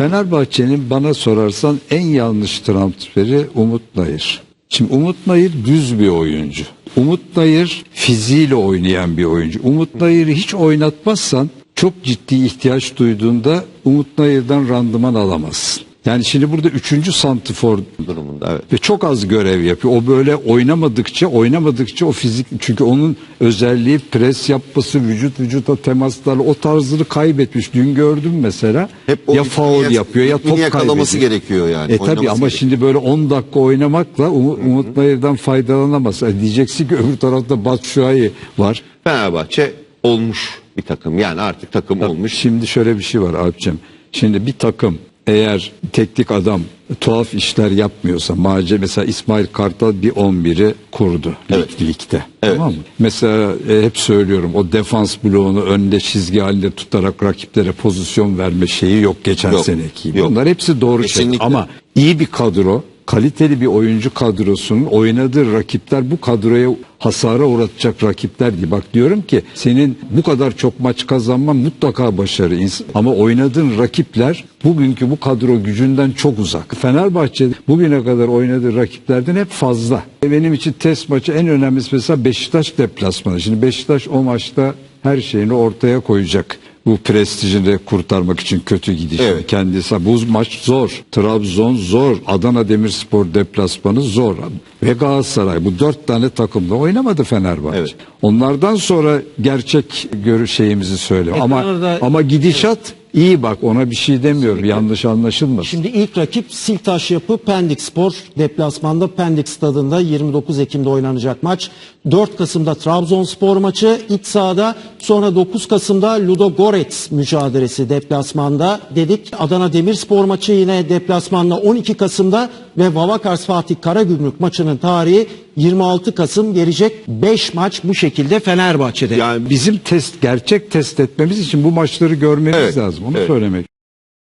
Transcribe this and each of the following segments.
Fenerbahçe'nin bana sorarsan en yanlış transferi Umut Nayır. Şimdi Umut Nayır düz bir oyuncu. Umut Nayır fiziğiyle oynayan bir oyuncu. Umut Nayır'ı hiç oynatmazsan çok ciddi ihtiyaç duyduğunda Umut Nayır'dan randıman alamazsın. Yani şimdi burada üçüncü santifor durumunda evet. ve çok az görev yapıyor. O böyle oynamadıkça oynamadıkça o fizik çünkü onun özelliği pres yapması, vücut vücuta temaslarla o tarzını kaybetmiş. Dün gördüm mesela. Hep ya faul yapıyor ya top yakalaması kaybediyor. gerekiyor yani, E tabi ama gerekiyor. şimdi böyle 10 dakika oynamakla Umut, Umut Nayır'dan faydalanamaz. E diyeceksin ki öbür tarafta Batshuayi var. Fenerbahçe olmuş bir takım. Yani artık takım olmuş. Şimdi şöyle bir şey var Alpcem. Şimdi bir takım eğer teknik adam tuhaf işler yapmıyorsa mace mesela İsmail Kartal bir 11'i kurdu Evet. lig, ligde. Evet. Tamam mı? Mesela e, hep söylüyorum o defans bloğunu önde çizgi halinde tutarak rakiplere pozisyon verme şeyi yok geçen Yok. seneki. Yok. Bunlar hepsi doğru şey. Kesinlikle. Ama iyi bir kadro kaliteli bir oyuncu kadrosunun oynadığı rakipler bu kadroya hasara uğratacak rakipler değil. Bak diyorum ki senin bu kadar çok maç kazanman mutlaka başarı. Ama oynadığın rakipler bugünkü bu kadro gücünden çok uzak. Fenerbahçe bugüne kadar oynadığı rakiplerden hep fazla. Benim için test maçı en önemlisi mesela Beşiktaş deplasmanı. Şimdi Beşiktaş o maçta her şeyini ortaya koyacak. Bu prestijini kurtarmak için kötü gidişi. Evet. Kendisi bu maç zor. Trabzon zor. Adana Demirspor deplasmanı zor. Ve Galatasaray bu dört tane takımda oynamadı Fenerbahçe. Evet. Onlardan sonra gerçek görüş şeyimizi söyle. Ama Ekranlarda- ama gidişat iyi bak ona bir şey demiyorum. Yanlış anlaşılmasın. Şimdi ilk rakip Siltaş Yapı Pendik Spor deplasmanda Pendik Stadında 29 Ekim'de oynanacak maç. 4 Kasım'da Trabzonspor maçı iç sahada sonra 9 Kasım'da Ludo Gorets mücadelesi deplasmanda dedik. Adana Demirspor maçı yine deplasmanda 12 Kasım'da ve Vavakars Fatih Karagümrük maçının tarihi 26 Kasım gelecek 5 maç bu şekilde Fenerbahçe'de. Yani Bizim test gerçek test etmemiz için bu maçları görmemiz Evet, lazım. Onu evet. söylemek.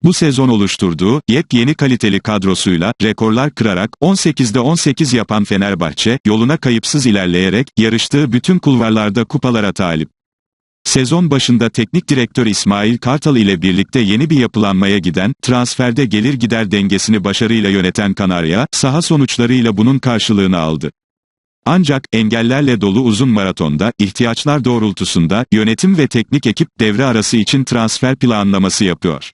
Bu sezon oluşturduğu yepyeni kaliteli kadrosuyla rekorlar kırarak 18'de 18 yapan Fenerbahçe yoluna kayıpsız ilerleyerek yarıştığı bütün kulvarlarda kupalara talip. Sezon başında teknik direktör İsmail Kartal ile birlikte yeni bir yapılanmaya giden, transferde gelir gider dengesini başarıyla yöneten Kanarya, saha sonuçlarıyla bunun karşılığını aldı. Ancak engellerle dolu uzun maratonda ihtiyaçlar doğrultusunda yönetim ve teknik ekip devre arası için transfer planlaması yapıyor.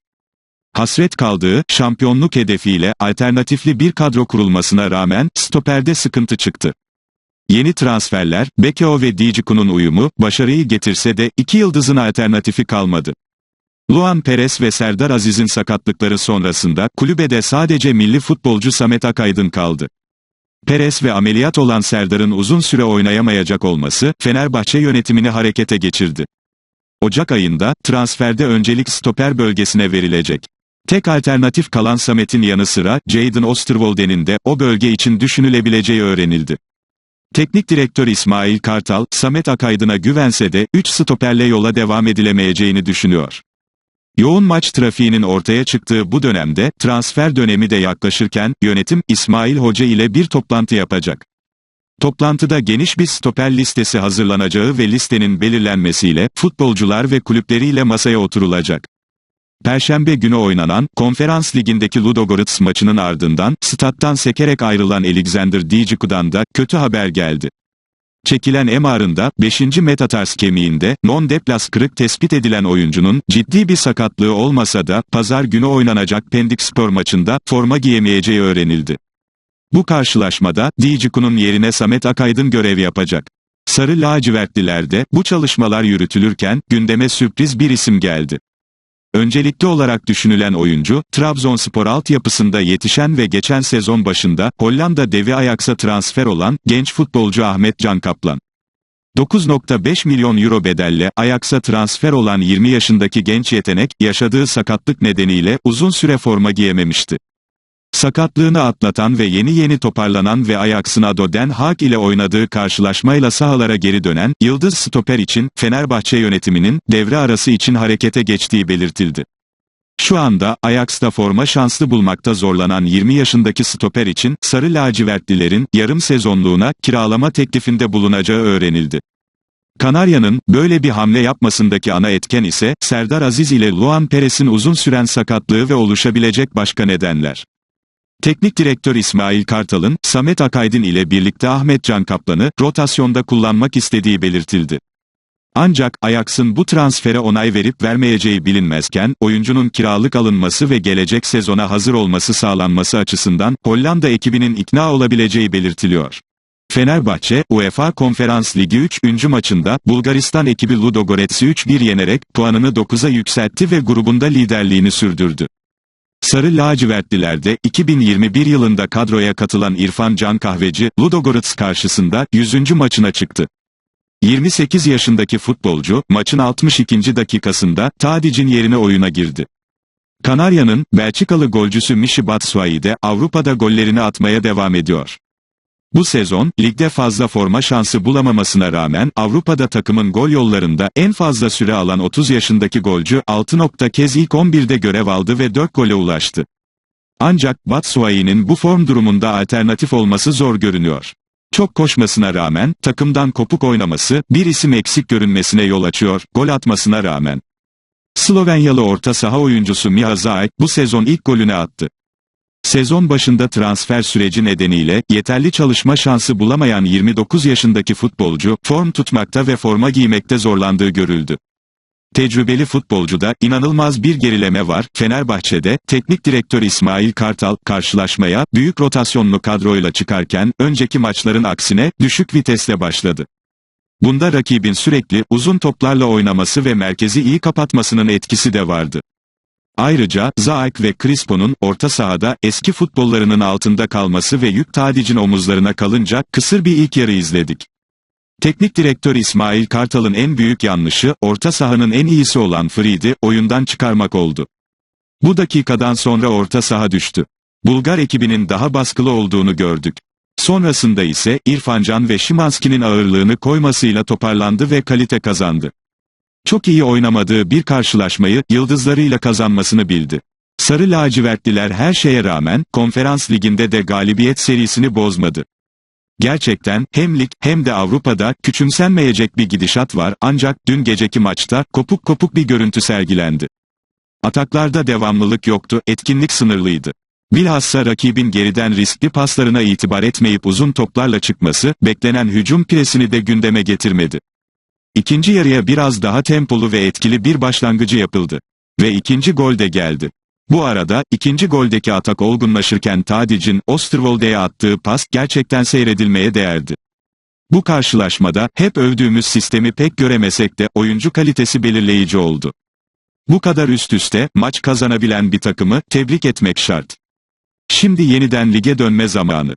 Hasret kaldığı şampiyonluk hedefiyle alternatifli bir kadro kurulmasına rağmen stoperde sıkıntı çıktı. Yeni transferler, Bekao ve Diciku'nun uyumu, başarıyı getirse de iki yıldızın alternatifi kalmadı. Luan Perez ve Serdar Aziz'in sakatlıkları sonrasında kulübede sadece milli futbolcu Samet Akaydın kaldı. Perez ve ameliyat olan Serdar'ın uzun süre oynayamayacak olması, Fenerbahçe yönetimini harekete geçirdi. Ocak ayında, transferde öncelik stoper bölgesine verilecek. Tek alternatif kalan Samet'in yanı sıra, Jadon Osterwolde'nin de o bölge için düşünülebileceği öğrenildi. Teknik direktör İsmail Kartal, Samet Akaydın'a güvense de 3 stoperle yola devam edilemeyeceğini düşünüyor. Yoğun maç trafiğinin ortaya çıktığı bu dönemde, transfer dönemi de yaklaşırken, yönetim, İsmail Hoca ile bir toplantı yapacak. Toplantıda geniş bir stoper listesi hazırlanacağı ve listenin belirlenmesiyle, futbolcular ve kulüpleriyle masaya oturulacak. Perşembe günü oynanan, konferans ligindeki Ludogorets maçının ardından, stat'tan sekerek ayrılan Alexander Diciku'dan da, kötü haber geldi. Çekilen MR'ında 5. metatars kemiğinde non-deplas kırık tespit edilen oyuncunun ciddi bir sakatlığı olmasa da pazar günü oynanacak Pendik Spor maçında forma giyemeyeceği öğrenildi. Bu karşılaşmada Diciku'nun yerine Samet Akaydın görev yapacak. Sarı lacivertlilerde bu çalışmalar yürütülürken gündeme sürpriz bir isim geldi. Öncelikli olarak düşünülen oyuncu, Trabzonspor altyapısında yetişen ve geçen sezon başında Hollanda devi Ajax'a transfer olan genç futbolcu Ahmet Can Kaplan. 9.5 milyon euro bedelle Ajax'a transfer olan 20 yaşındaki genç yetenek, yaşadığı sakatlık nedeniyle uzun süre forma giyememişti. Sakatlığını atlatan ve yeni yeni toparlanan ve Ajax'ın Den Haag ile oynadığı karşılaşmayla sahalara geri dönen, Yıldız Stoper için, Fenerbahçe yönetiminin, devre arası için harekete geçtiği belirtildi. Şu anda, Ajax'ta forma şanslı bulmakta zorlanan 20 yaşındaki stoper için, Sarı lacivertlilerin, yarım sezonluğuna, kiralama teklifinde bulunacağı öğrenildi. Kanarya'nın böyle bir hamle yapmasındaki ana etken ise Serdar Aziz ile Luan Perez'in uzun süren sakatlığı ve oluşabilecek başka nedenler. Teknik direktör İsmail Kartal'ın Samet Akaydın ile birlikte Ahmet Can Kaplan'ı rotasyonda kullanmak istediği belirtildi. Ancak Ajax'ın bu transfere onay verip vermeyeceği bilinmezken, oyuncunun kiralık alınması ve gelecek sezona hazır olması sağlanması açısından Hollanda ekibinin ikna olabileceği belirtiliyor. Fenerbahçe, UEFA Konferans Ligi 3. maçında Bulgaristan ekibi Ludogorets'i 3-1 yenerek puanını 9'a yükseltti ve grubunda liderliğini sürdürdü. Sarı lacivertlilerde 2021 yılında kadroya katılan İrfan Can Kahveci, Ludogorets karşısında 100. maçına çıktı. 28 yaşındaki futbolcu, maçın 62. dakikasında Tadic'in yerine oyuna girdi. Kanarya'nın, Belçikalı golcüsü Michi Batshuayi de Avrupa'da gollerini atmaya devam ediyor. Bu sezon, ligde fazla forma şansı bulamamasına rağmen, Avrupa'da takımın gol yollarında en fazla süre alan 30 yaşındaki golcü 6. kez ilk 11'de görev aldı ve 4 gole ulaştı. Ancak Batshuayi'nin bu form durumunda alternatif olması zor görünüyor. Çok koşmasına rağmen, takımdan kopuk oynaması, bir isim eksik görünmesine yol açıyor, gol atmasına rağmen. Slovenyalı orta saha oyuncusu Miha Zajc, bu sezon ilk golünü attı. Sezon başında transfer süreci nedeniyle, yeterli çalışma şansı bulamayan 29 yaşındaki futbolcu, form tutmakta ve forma giymekte zorlandığı görüldü. Tecrübeli futbolcuda inanılmaz bir gerileme var. Fenerbahçe'de teknik direktör İsmail Kartal karşılaşmaya büyük rotasyonlu kadroyla çıkarken önceki maçların aksine düşük vitesle başladı. Bunda rakibin sürekli uzun toplarla oynaması ve merkezi iyi kapatmasının etkisi de vardı. Ayrıca Zaak ve Crispo'nun orta sahada eski futbollarının altında kalması ve yük Tadic'in omuzlarına kalınca kısır bir ilk yarı izledik. Teknik direktör İsmail Kartal'ın en büyük yanlışı, orta sahanın en iyisi olan Fried'i oyundan çıkarmak oldu. Bu dakikadan sonra orta saha düştü. Bulgar ekibinin daha baskılı olduğunu gördük. Sonrasında ise İrfan Can ve Şimanski'nin ağırlığını koymasıyla toparlandı ve kalite kazandı. Çok iyi oynamadığı bir karşılaşmayı yıldızlarıyla kazanmasını bildi. Sarı lacivertliler her şeye rağmen konferans liginde de galibiyet serisini bozmadı. Gerçekten hem lig hem de Avrupa'da küçümsenmeyecek bir gidişat var ancak dün geceki maçta kopuk kopuk bir görüntü sergilendi. Ataklarda devamlılık yoktu, etkinlik sınırlıydı. Bilhassa rakibin geriden riskli paslarına itibar etmeyip uzun toplarla çıkması, beklenen hücum presini de gündeme getirmedi. İkinci yarıya biraz daha tempolu ve etkili bir başlangıcı yapıldı. Ve ikinci gol de geldi. Bu arada, ikinci goldeki atak olgunlaşırken Tadic'in Osterwolde'ye attığı pas gerçekten seyredilmeye değerdi. Bu karşılaşmada, hep övdüğümüz sistemi pek göremesek de oyuncu kalitesi belirleyici oldu. Bu kadar üst üste, maç kazanabilen bir takımı, tebrik etmek şart. Şimdi yeniden lige dönme zamanı.